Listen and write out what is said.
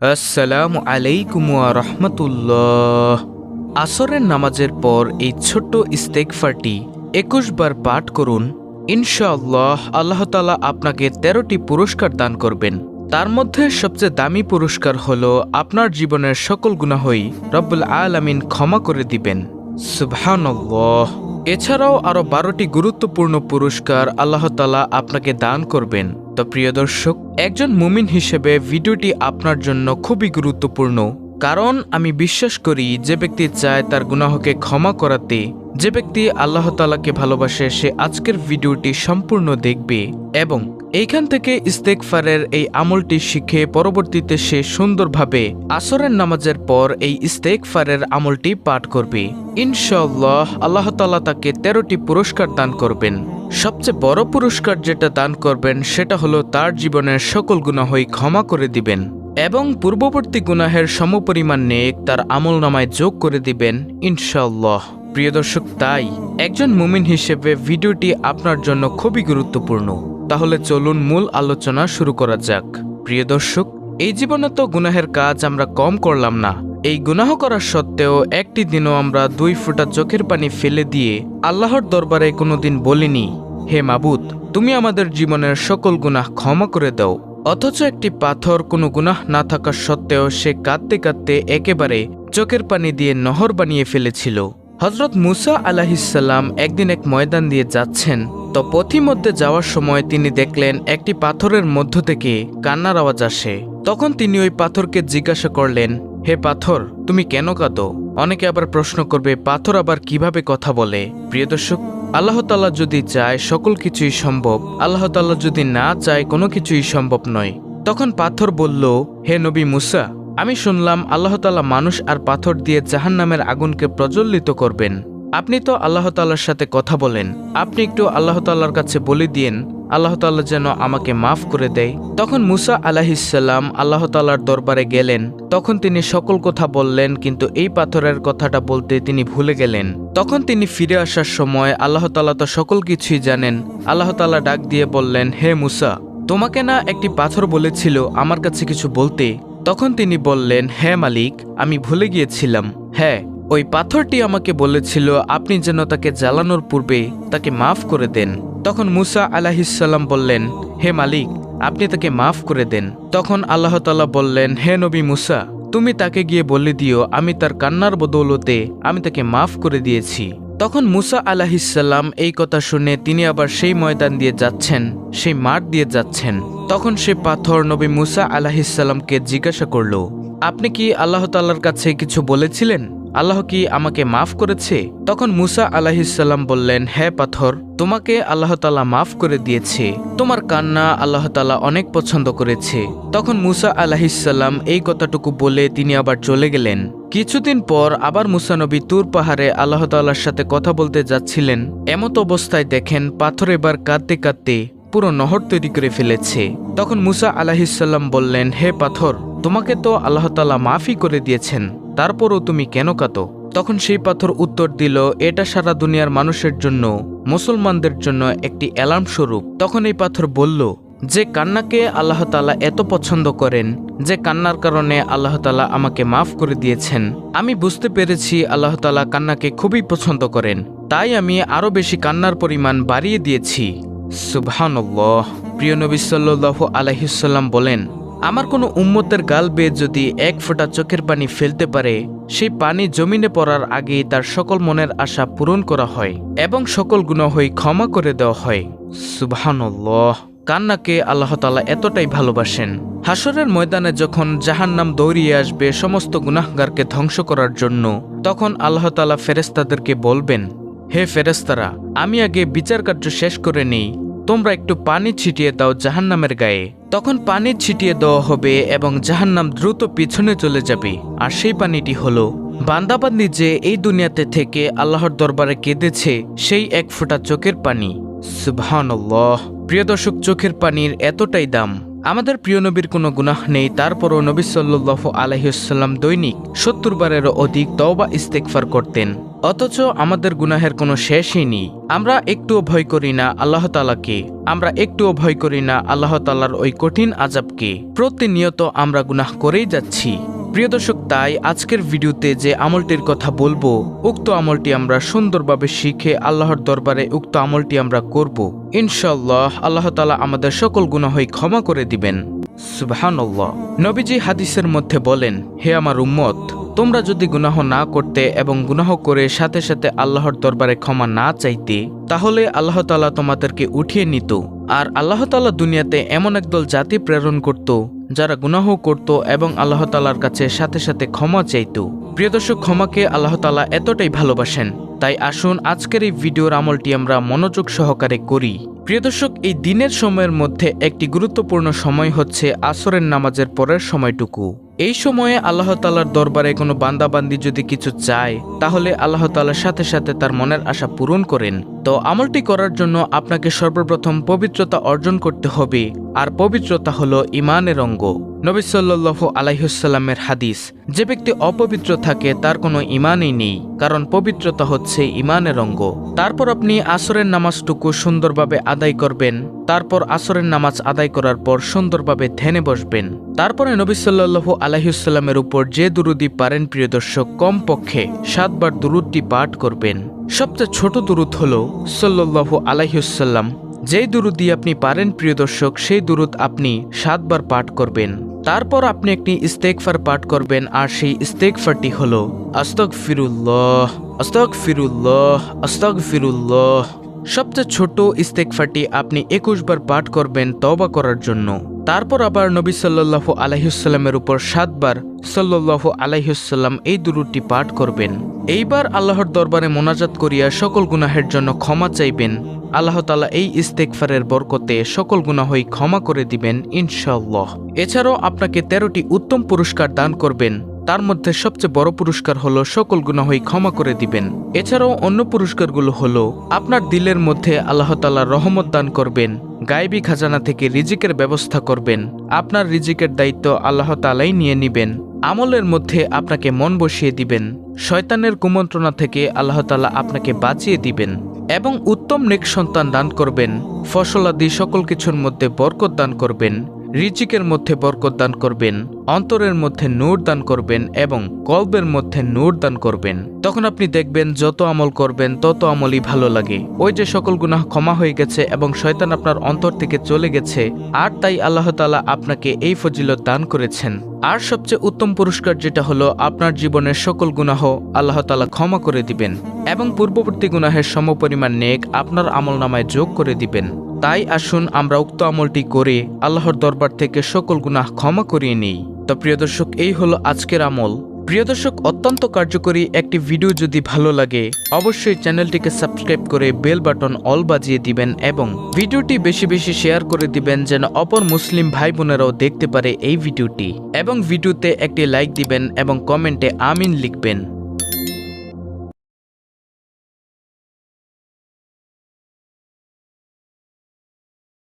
আসসালামু আলাইকুম রহমতুল্লাহ। আসরের নামাজের পর এই ছোট্ট ইস্তেকফারটি একুশ বার পাঠ করুন। ইনশাআল্লাহ আল্লাহ তালা আপনাকে তেরোটি পুরস্কার দান করবেন। তার মধ্যে সবচেয়ে দামি পুরস্কার হল আপনার জীবনের সকল গুনাহই রব্বুল আলামিন ক্ষমা করে দিবেন। সুবহানাল্লাহ। এছাড়াও আরও বারোটি গুরুত্বপূর্ণ পুরস্কার আল্লাহ তালা আপনাকে দান করবেন। প্রিয় দর্শক একজন মুমিন হিসেবে ভিডিওটি আপনার জন্য খুবই গুরুত্বপূর্ণ। কারণ আমি বিশ্বাস করি যে ব্যক্তি চায় তার গুনাহকে ক্ষমা করাতে, যে ব্যক্তি আল্লাহ তালাকে ভালোবাসে সে আজকের ভিডিওটি সম্পূর্ণ দেখবে এবং এইখান থেকে ইস্তেকফারের এই আমলটি শিখে পরবর্তীতে সে সুন্দরভাবে আসরের নামাজের পর এই ইস্তেকফারের আমলটি পাঠ করবে। ইনশাল্লাহ আল্লাহ তালা তাকে তেরোটি পুরস্কার দান করবেন। সবচেয়ে বড় পুরস্কার যেটা দান করবেন সেটা হলো তার জীবনের সকল গুনাহই ক্ষমা করে দিবেন। এবং পূর্ববর্তী গুনাহের সমপরিমাণ নেক তার আমল নামায় যোগ করে দিবেন ইনশাল্লাহ প্রিয় দর্শক, তাই একজন মুমিন হিসেবে ভিডিওটি আপনার জন্য খুবই গুরুত্বপূর্ণ। তাহলে চলুন মূল আলোচনা শুরু করা যাক। প্রিয় দর্শক, এই জীবনে তো গুনাহের কাজ আমরা কম করলাম না। এই গুনাহ করার সত্ত্বেও একটি দিনও আমরা দুই ফোঁটা চোখের পানি ফেলে দিয়ে আল্লাহর দরবারে কোনোদিন বলিনি, হে মাবুদ, তুমি আমাদের জীবনের সকল গুনাহ ক্ষমা করে দাও। অথচ একটি পাথর কোনো গুনাহ না থাকা সত্ত্বেও সে কাঁদতে কাঁদতে একেবারে চোখের পানি দিয়ে নহর বানিয়ে ফেলেছিল। হজরত মুসা আলাহিসাল্লাম একদিন এক ময়দান দিয়ে যাচ্ছেন। তো পথিমধ্যে যাওয়ার সময় তিনি দেখলেন একটি পাথরের মধ্য থেকে কান্নার আওয়াজ আসে। তখন তিনি ওই পাথরকে জিজ্ঞাসা করলেন, হে পাথর, তুমি কেন কাঁদো? অনেকে আবার প্রশ্ন করবে, পাথর আবার কীভাবে কথা বলে? প্রিয় দর্শক আল্লাহ তাল্লাহ যদি চায় সকল কিছুই সম্ভব, আল্লাহ তাল্লাহ যদি না চায় কোনো কিছুই সম্ভব নয়। তখন পাথর বলল, হে নবী মুসা, আমি শুনলাম আল্লাহ মানুষ আর পাথর দিয়ে জাহান নামের আগুনকে প্রজ্বলিত করবেন। আপনি তো আল্লাহ তাল্লার সাথে কথা বলেন। আপনি একটু আল্লাহ তাল্লার কাছে বলে দিয়েন, আল্লাহ তাল্লাহ যেন আমাকে মাফ করে দেয়। তখন মুসা আলাহিসাল্লাম আল্লাহ তাল্লার দরবারে গেলেন। তখন তিনি সকল কথা বললেন, কিন্তু এই পাথরের কথাটা বলতে তিনি ভুলে গেলেন। তখন তিনি ফিরে আসার সময় আল্লাহ তাল্লাহ তো সকল কিছুই জানেন। আল্লাহ তাল্লাহ ডাক দিয়ে বললেন, হে মুসা, তোমাকে না একটি পাথর বলেছিল আমার কাছে কিছু বলতে? তখন তিনি বললেন হ্যাঁ মালিক, আমি ভুলে গিয়েছিলাম। হ্যাঁ ওই পাথরটি আমাকে বলেছিল, আপনি যেন তাকে জ্বালানোর পূর্বে তাকে মাফ করে দেন। তখন মুসা আলাহিসাল্লাম বললেন, হে মালিক, আপনি তাকে মাফ করে দেন। তখন আল্লাহ তাল্লাহ বললেন, হে নবী মুসা, তুমি তাকে গিয়ে বলে দিও, আমি তার কান্নার বদৌলতে আমি তাকে মাফ করে দিয়েছি। তখন মুসা আলাহিসাল্লাম এই কথা শুনে তিনি আবার সেই ময়দান দিয়ে যাচ্ছেন, সেই মাঠ দিয়ে যাচ্ছেন। তখন সে পাথর নবী মুসা আলাহিসাল্লামকে জিজ্ঞাসা করল, আপনি কি আল্লাহ তাল্লার কাছে কিছু বলেছিলেন? আল্লাহ কি আমাকে মাফ করেছে? তখন মুসা আলাহিসাল্লাম বললেন হ্যাঁ পাথর, তোমাকে আল্লাহ তালা মাফ করে দিয়েছে। তোমার কান্না আল্লাহ তালা অনেক পছন্দ করেছে। তখন মুসা আলাহিসাল্লাম এই কথাটুকু বলে তিনি আবার চলে গেলেন। কিছুদিন পর আবার মুসা নবী তুর পাহাড়ে আল্লাহ তাল্লার সাথে কথা বলতে যাচ্ছিলেন। এমত অবস্থায় দেখেন, পাথর এবার কাঁদতে কাঁদতে পুরো নহর তৈরি করে ফেলেছে। তখন মুসা আলাহিসাল্লাম বললেন, হে পাথর, তোমাকে তো আল্লাহ তালা মাফই করে দিয়েছেন। তারপরও তুমি কেন কাতো তখন সেই পাথর উত্তর দিল, এটা সারা দুনিয়ার মানুষের জন্য, মুসলমানদের জন্য একটি অ্যালার্ম স্বরূপ। তখন এই পাথর বলল, যে কান্নাকে আল্লাহ তালা এত পছন্দ করেন, যে কান্নার কারণে আল্লাহ তালা আমাকে মাফ করে দিয়েছেন। আমি বুঝতে পেরেছি আল্লাহ তালা কান্নাকে খুবই পছন্দ করেন। তাই আমি আরও বেশি কান্নার পরিমাণ বাড়িয়ে দিয়েছি। সুবহানল্লাহ। প্রিয় নবী সাল্লাহ আলহিসাল্লাম বলেন আমার কোনো উম্মতের গাল বেয়ে যদি এক ফোঁটা চোখের পানি ফেলতে পারে, সেই পানি জমিনে পড়ার আগেই তার সকল মনের আশা পূরণ করা হয় এবং সকল গুণহই ক্ষমা করে দেওয়া হয়। সুবহানল্লাহ। কান্নাকে আল্লাহ তালা এতটাই ভালোবাসেন। হাসরের ময়দানে যখন জাহান্নাম দৌড়িয়ে আসবে সমস্ত গুনাহগারকে ধ্বংস করার জন্য, তখন আল্লাহ তালা ফেরেস্তাদেরকে বলবেন, হে ফেরেস্তারা আমি আগে বিচার কার্য শেষ করে নেই তোমরা একটু পানি ছিটিয়ে দাও জাহান্নামের গায়ে। তখন পানি ছিটিয়ে দেওয়া হবে এবং জাহান্নাম দ্রুত পিছনে চলে যাবে। আর সেই পানিটি হলো বান্দাবান্দি যে এই দুনিয়াতে থেকে আল্লাহর দরবারে কেঁদেছে সেই এক ফোঁটা চোখের পানি। সুবহানাল্লাহ। প্রিয় দর্শক, চোখের পানির এতটাই দাম। আমাদের প্রিয় নবীর কোনো গুনাহ নেই, তারপরও নবী সাল্লু আলহিউসাল্লাম দৈনিক সত্তর বারেরও অধিক তওবা ইস্তেকফার করতেন। অথচ আমাদের গুনাহের কোনো শেষই নেই। আমরা একটুও ভয় করি না আল্লাহ তালাকে আমরা একটুও ভয় করি না আল্লাহ তালার ওই কঠিন আজাবকে প্রতিনিয়ত আমরা গুনাহ করেই যাচ্ছি। প্রিয় দর্শক, তাই আজকের ভিডিওতে যে আমলটির কথা বলব, উক্ত আমলটি আমরা সুন্দরভাবে শিখে আল্লাহর দরবারে উক্ত আমলটি আমরা করব। ইনশাল্লাহ আল্লাহ তালা আমাদের সকল গুনাহই ক্ষমা করে দিবেন। সুবহানাল্লাহ। নবীজি হাদিসের মধ্যে বলেন, হে আমার উম্মত, তোমরা যদি গুনাহ না করতে এবং গুনাহ করে সাথে সাথে আল্লাহর দরবারে ক্ষমা না চাইতে, তাহলে আল্লাহ তালা তোমাদেরকে উঠিয়ে নিত। আর আল্লাহ তালা দুনিয়াতে এমন একদল জাতি প্রেরণ করত, যারা গুনাহ করত এবং আল্লাহ তালার কাছে সাথে সাথে ক্ষমা চাইত। প্রিয় দর্শক, ক্ষমাকে আল্লাহ তালা এতটাই ভালোবাসেন। তাই আসুন আজকের এই ভিডিওর আমলটি আমরা মনোযোগ সহকারে করি। প্রিয় দর্শক এই দিনের সময়ের মধ্যে একটি গুরুত্বপূর্ণ সময় হচ্ছে আসরের নামাজের পরের সময়টুকু। এই সময়ে আল্লাহ তালার দরবারে কোনো বান্দাবান্দি যদি কিছু চায়, তাহলে আল্লাহ তালার সাথে সাথে তার মনের আশা পূরণ করেন। তো আমলটি করার জন্য আপনাকে সর্বপ্রথম পবিত্রতা অর্জন করতে হবে, আর পবিত্রতা হলো ইমানের অঙ্গ। নবী সাল্লাহ আলাইহুসাল্লামের হাদিস, যে ব্যক্তি অপবিত্র থাকে, তার কোনো ইমানই নেই, কারণ পবিত্রতা হচ্ছে ইমানের অঙ্গ। তারপর আপনি আসরের নামাজটুকু সুন্দরভাবে আদায় করবেন, তারপর আসরের নামাজ আদায় করার পর সুন্দরভাবে ধ্যানে বসবেন। তারপরে নবী সাল্লাহ আলাইহুসাল্লামের উপর যে দুরুদি পারেন, প্রিয় দর্শক, কমপক্ষে সাতবার দুরুদটি পাঠ করবেন। সবচেয়ে ছোট দুরুদ হল সাল্লাহ আলাইহুসাল্লাম যেই দুরুদি আপনি পারেন, প্রিয় দর্শক, সেই দুরুদ আপনি সাতবার পাঠ করবেন। তারপর আপনি একটি ইস্তেকফার পাঠ করবেন, আর সেই ইস্তেকফারটি হল আস্তক ফিরুল্লাহ আস্তক ফিরুল্লাহ আস্তক ফিরুল্লাহ সবচেয়ে ছোট ইস্তেকফারটি আপনি একুশ বার পাঠ করবেন তবা করার জন্য। তারপর আবার নবী সাল্লাহ আলাইহুসাল্লামের উপর সাতবার সাল্লাহ আলাইহুসাল্লাম এই দুরুটি পাঠ করবেন। এইবার আল্লাহর দরবারে মোনাজাত করিয়া সকল গুনাহের জন্য ক্ষমা চাইবেন। আল্লাহ তালা এই ইস্তেকফারের বরকতে সকল গুনাহই ক্ষমা করে দিবেন ইনশাল্লাহ এছাড়াও আপনাকে তেরোটি উত্তম পুরস্কার দান করবেন। তার মধ্যে সবচেয়ে বড় পুরস্কার হলো সকল গুনাহই ক্ষমা করে দিবেন। এছাড়াও অন্য পুরস্কারগুলো হলো, আপনার দিলের মধ্যে আল্লাহ তালা রহমত দান করবেন, গায়েবী খাজানা থেকে রিজিকের ব্যবস্থা করবেন, আপনার রিজিকের দায়িত্ব আল্লাহ তালাই নিয়ে নিবেন, আমলের মধ্যে আপনাকে মন বসিয়ে দিবেন, শয়তানের কুমন্ত্রণা থেকে আল্লাহ তালা আপনাকে বাঁচিয়ে দিবেন, এবং উত্তম নেক সন্তান দান করবেন, ফসলাদি সকল কিছুর মধ্যে বরকত দান করবেন, রিজিকের মধ্যে বরকত দান করবেন। অন্তরের মধ্যে নূর দান করবেন এবং কল্পের মধ্যে নূর দান করবেন। তখন আপনি দেখবেন যত আমল করবেন, তত আমলই ভালো লাগে। ওই যে সকল গুনাহ ক্ষমা হয়ে গেছে এবং শয়তান আপনার অন্তর থেকে চলে গেছে, আর তাই আল্লাহ তালা আপনাকে এই ফজিলত দান করেছেন। আর সবচেয়ে উত্তম পুরস্কার যেটা হলো, আপনার জীবনের সকল গুনাহ আল্লাহ তালা ক্ষমা করে দিবেন এবং পূর্ববর্তী গুনাহের সমপরিমাণ নেক আপনার আমল নামায় যোগ করে দিবেন। তাই আসুন আমরা উক্ত আমলটি করে আল্লাহর দরবার থেকে সকল গুনাহ ক্ষমা করিয়ে নিই। তো প্রিয় দর্শক, এই হলো আজকের আমল। প্রিয় দর্শক, অত্যন্ত কার্যকরী একটি ভিডিও যদি ভালো লাগে, অবশ্যই চ্যানেলটিকে সাবস্ক্রাইব করে বেল বাটন অল বাজিয়ে দিবেন এবং ভিডিওটি বেশি বেশি শেয়ার করে দিবেন যেন অপর মুসলিম ভাই বোনেরাও দেখতে পারে এই ভিডিওটি। এবং ভিডিওতে একটি লাইক দিবেন এবং কমেন্টে আমিন লিখবেন।